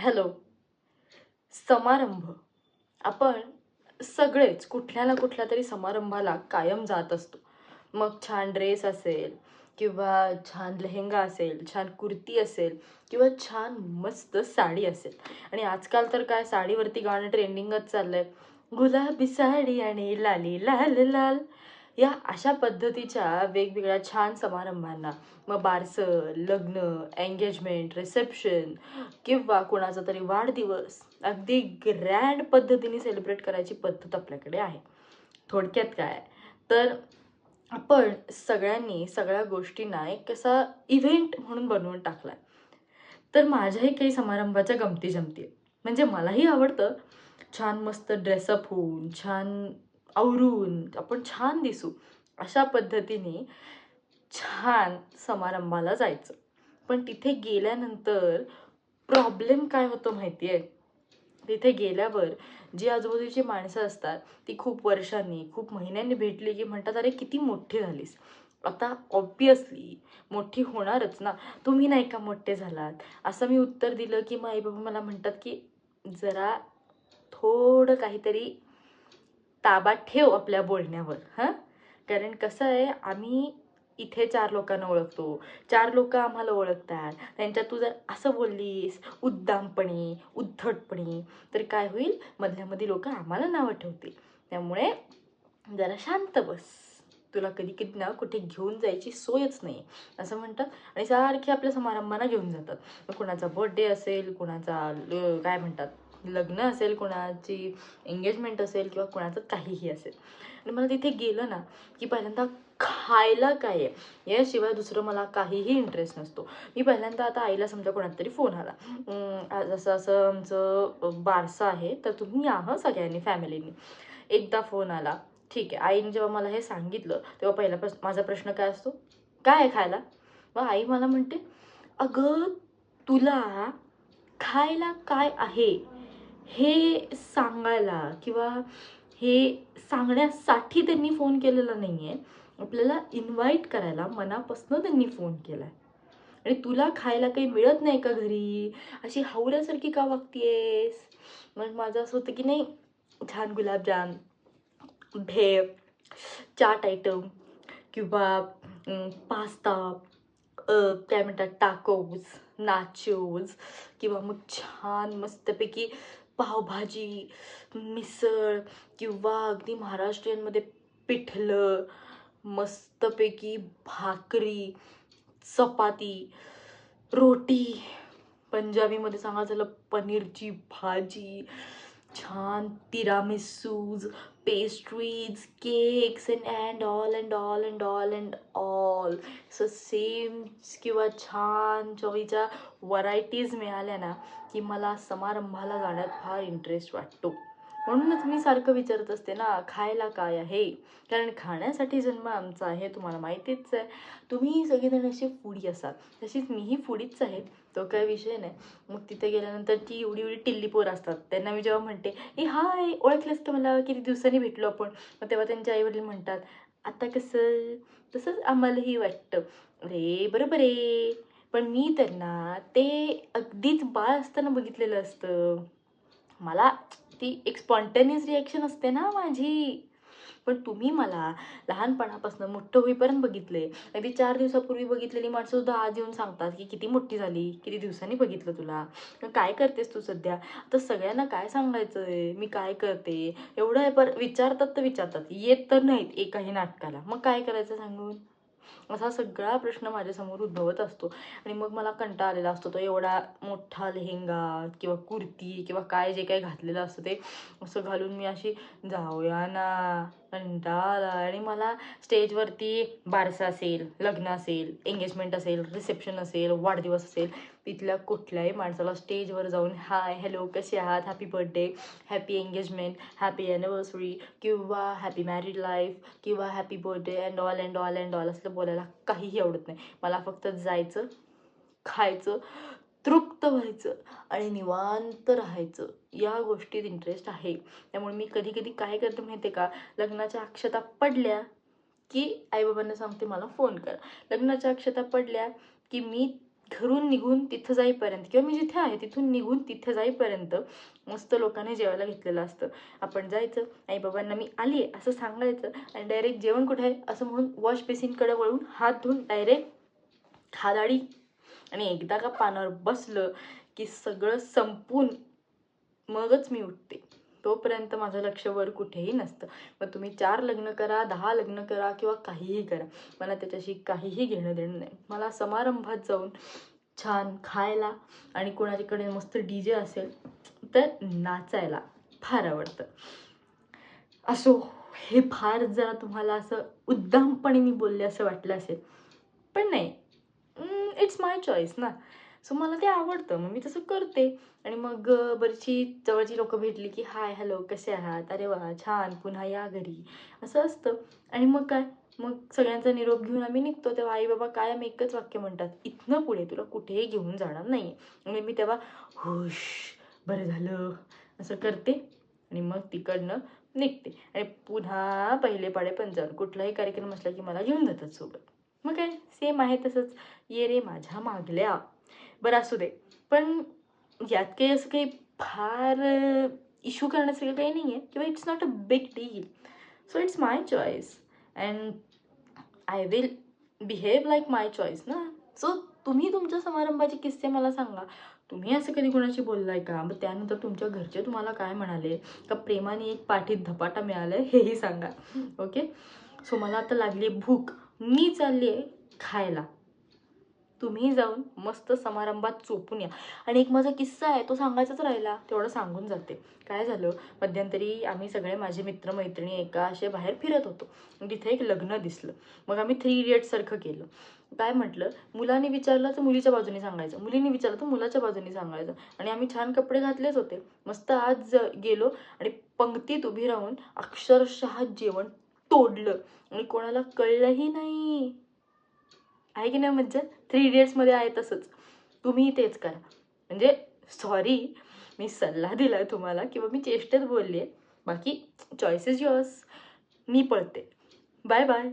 Hello. समारंभ. आपण सगळेच कुठल्या ना कुठल्या तरी समारंभाला कायम जात असतो. मग छान ड्रेस असेल किंवा छान लेहंगा असेल छान कुर्ती असेल किंवा छान मस्त साडी असेल. आणि आजकाल तर काय साडीवरती गाणं ट्रेंडिंगच चाललंय. गुलाबी साडी आणि लाली लाल लाल. या अशा पद्धतीच्या वेगवेगळ्या छान समारंभांना. मग बारसं लग्न एंगेजमेंट रिसेप्शन किंवा कोणाचा तरी वाढदिवस अगदी ग्रँड पद्धतीने सेलिब्रेट करायची पद्धत आपल्याकडे आहे. थोडक्यात काय? तर आपण सगळ्यांनी सगळ्या गोष्टींना एक असा इव्हेंट म्हणून बनवून टाकला तर माझ्याही काही समारंभाच्या गमती जमती म्हणजे मलाही आवडतं. छान मस्त ड्रेसअप होऊन छान आवरून आपण छान दिसू. अशा पद्धतीने छान समारंभाला जायचं. पण तिथे गेल्यानंतर प्रॉब्लेम काय होतो माहिती आहे तिथे गेल्यावर जी आजूबाजूची माणसं असतात ती खूप वर्षांनी खूप महिन्यांनी भेटली की म्हणतात अरे किती मोठी झालीस. आता ऑब्वियसली मोठी होणारच ना. तुम्ही नाही का मोठे झालात? असं मी उत्तर दिलं की मग आई बाबा मला म्हणतात की जरा थोडं काहीतरी ताबा ठेव आपल्या बोलण्यावर हां? कारण कसं आहे आम्ही इथे चार लोकांना ओळखतो. चार लोक आम्हाला ओळखतात. त्यांच्यात तू जर असं बोललीस उद्दामपणे उद्धटपणे तर काय होईल? मधल्यामध्ये लोक आम्हाला नावं ठेवतील. त्यामुळे जरा शांत बस. तुला कधी कधी ना कुठे घेऊन जायची सोयच नाही. असं म्हणतात. आणि सारखे आपल्या समारंभांना घेऊन जातात. कुणाचा बर्थडे असेल कुणाचा काय म्हणतात? लग्न असेल कोणाची एंगेजमेंट असेल किंवा कोणाचं काहीही असेल. आणि मला तिथे गेलं ना की पहिल्यांदा खायला काय आहे? याशिवाय दुसरं मला काहीही इंटरेस्ट नसतो. मी पहिल्यांदा आता आईला समजा कोणाचा तरी फोन आला. जसं आज असं असं आमचं बारसं आहे तर तुम्ही या सगळ्यांनी फॅमिलीनी एकदा फोन आला. ठीक आहे. आईने जेव्हा मला हे सांगितलं तेव्हा पहिला प्रश्न माझा प्रश्न काय असतो? काय आहे खायला? मग आई मला म्हणते अगं तुला खायला काय आहे? हे सांगायला किंवा हे सांगण्यासाठी त्यांनी फोन केलेला नाही आहे आपल्याला इन्व्हाइट करायला मनापासून त्यांनी फोन केला आहे आणि तुला खायला काही मिळत नाही का घरी? अशी हावऱ्यासारखी का वागतीयेस? मग माझं असं होतं की नाही छान गुलाबजाम भेळ चाट आयटम किंवा पास्ता काय म्हणतात टाकोज नाचोज किंवा मग छान मस्तपैकी पावभाजी मिसळ किंवा अगदी महाराष्ट्रीयनमध्ये पिठलं मस्तपैकी भाकरी चपाती रोटी. पंजाबीमध्ये सांगायचं झालं पनीरची भाजी. छान tiramisus pastries cakes and and all and all and all and all so same किंवा छान चवीच्या व्हरायटीज मिळाल्या ना की मला समारंभाला जाण्यात फार इंटरेस्ट वाटतो. म्हणूनच मी सारखं विचारत असते ना खायला काय आहे? कारण खाण्यासाठी जन्म आमचा आहे तुम्हाला माहितीच आहे. तुम्ही सगळेजण असे फुडी असाल. तशीच मीही फुडीच आहे. तो काय विषय नाही. मग तिथे गेल्यानंतर ती एवढी एवढी टिल्ली पोर असतात. त्यांना मी जेव्हा म्हणते ए हाय ओळखलेस का मला किती दिवसांनी भेटलो आपण. मग तेव्हा त्यांचे आईवडील म्हणतात आता कसं? तसंच आम्हालाही वाटतं. अरे बरोबर आहे. पण मी त्यांना ते अगदीच बाळ असताना बघितलेलं असतं. मला ती एक स्पॉन्टेनियस रिॲक्शन असते ना माझी. पण तुम्ही मला लहानपणापासून मोठं होईपर्यंत बघितले अगदी चार दिवसापूर्वी बघितलेली माणसं सुद्धा आज येऊन सांगतात की किती मोठी झाली किती दिवसांनी बघितलं तुला. काय करतेस तू सध्या? आता सगळ्यांना काय सांगायचं आहे मी काय करते? एवढं आहे पर विचारतात तर विचारतात. येत तर नाहीत एकाही नाटकाला. मग काय करायचं सांगून? असा सगळा प्रश्न माझ्यासमोर उद्भवत असतो. आणि मग मला कंटा आलेला असतो. तो एवढा मोठा लेहेंगा किंवा कुर्ती किंवा काय जे काय घातलेलं असतं ते असं घालून मी अशी जाऊया ना. कंटाळा आणि मला स्टेजवरती बारसा असेल लग्न असेल एंगेजमेंट असेल रिसेप्शन असेल वाढदिवस असेल तिथल्या कुठल्याही माणसाला स्टेजवर जाऊन हाय हॅलो कसे आहात? Happy birthday happy engagement happy anniversary किंवा हॅपी मॅरिड लाईफ किंवा happy birthday and all and all and all असलं बोलायला काहीही आवडत नाही. मला फक्त जायचं खायचं तृप्त व्हायचं आणि निवांत राहायचं. या गोष्टीत इंटरेस्ट आहे. त्यामुळे मी कधी कधी काय करते माहिती आहे का? लग्नाच्या अक्षता पडल्या की आईबाबांना सांगते मला फोन करा. लग्नाच्या अक्षता पडल्या की मी घरून निघून तिथं जाईपर्यंत किंवा मी जिथे आहे तिथून निघून तिथे जाईपर्यंत मस्त लोकांनी जेवायला घेतलेलं असतं. आपण जायचं आई बाबांना मी आली आहे असं सांगायचं आणि डायरेक्ट जेवण कुठे आहे? असं म्हणून वॉश बेसिनकडे वळून हात धुवून डायरेक्ट खादाडी आणि एकदा का पानावर बसलं की सगळं संपून मगच मी उठते. तोपर्यंत माझं लक्ष वर कुठेही नसतं. मग तुम्ही चार लग्न करा दहा लग्न करा किंवा काहीही करा. मला त्याच्याशी काहीही घेणं देणं नाही. मला समारंभात जाऊन छान खायला आणि कोणाच्याकडे मस्त डी जे असेल तर नाचायला फार आवडतं. असो हे फार जरा तुम्हाला असं उद्दामपणे मी बोलले असं वाटलं असेल. पण नाही. इट्स माय चॉईस ना. सो मला ते आवडतं. मग मी तसं करते. आणि मग बरीचशी जवळची लोकं भेटली की हाय हॅलो कसे आहात? अरे वा छान. पुन्हा या घरी. असं असतं. आणि मग काय? मग सगळ्यांचा निरोप घेऊन आम्ही निघतो. तेव्हा आई बाबा कायम एकच वाक्य म्हणतात. इथनं पुढे तुला कुठेही घेऊन जाणार नाही आणि मी तेव्हा हुश बरं झालं. असं करते. आणि मग तिकडनं निघते. आणि पुन्हा पहिले पाडे पंचावन्न कुठलाही कार्यक्रम असला की मला घेऊन जातात सोबत. मग काय? सेम आहे तसंच. ये रे माझ्या मागल्या. बरं असू दे. पण यात काही असं काही फार इश्यू करण्यासारखं काही नाही आहे किंवा it's not a big deal so it's my choice and I will behave like my choice ना. सो तुम्ही तुमच्या समारंभाचे किस्से मला सांगा. तुम्ही असं कधी कोणाशी बोललाय का? मग त्यानंतर तुमच्या घरचे तुम्हाला काय म्हणाले? का प्रेमाने एक पाठीत धपाटा मिळालाय? हेही सांगा. ओके सो मला आता लागली आहे भूक. मी चालली आहे खायला. तुम्ही जाऊन मस्त समारंभात चोपून या. आणि एक माझा किस्सा आहे तो सांगायचाच राहिला तेवढं सांगून जाते. काय झालं? मध्यंतरी आम्ही सगळे माझे मित्रमैत्रिणी एका असे बाहेर फिरत होतो. तिथे एक लग्न दिसलं. मग आम्ही थ्री इडियट्ससारखं केलं. काय म्हटलं? मुलांनी विचारलं तर मुलीच्या बाजूने सांगायचं. मुलींनी विचारलं तर मुलाच्या बाजूने सांगायचं. आणि आम्ही छान कपडे घातलेच होते. मस्त आज गेलो आणि पंक्तीत उभी राहून अक्षरशः जेवण तोडलं. आणि कोणाला कळलंही नाही. आहे की नाही मज्जा थ्री इडियट्समध्ये आहे तसंच. तुम्ही तेच करा. म्हणजे सॉरी मी सल्ला दिला आहे तुम्हाला किंवा मी चेष्टेत बोलली आहे बाकी चॉईसेस युअर्स मी पळते. Bye bye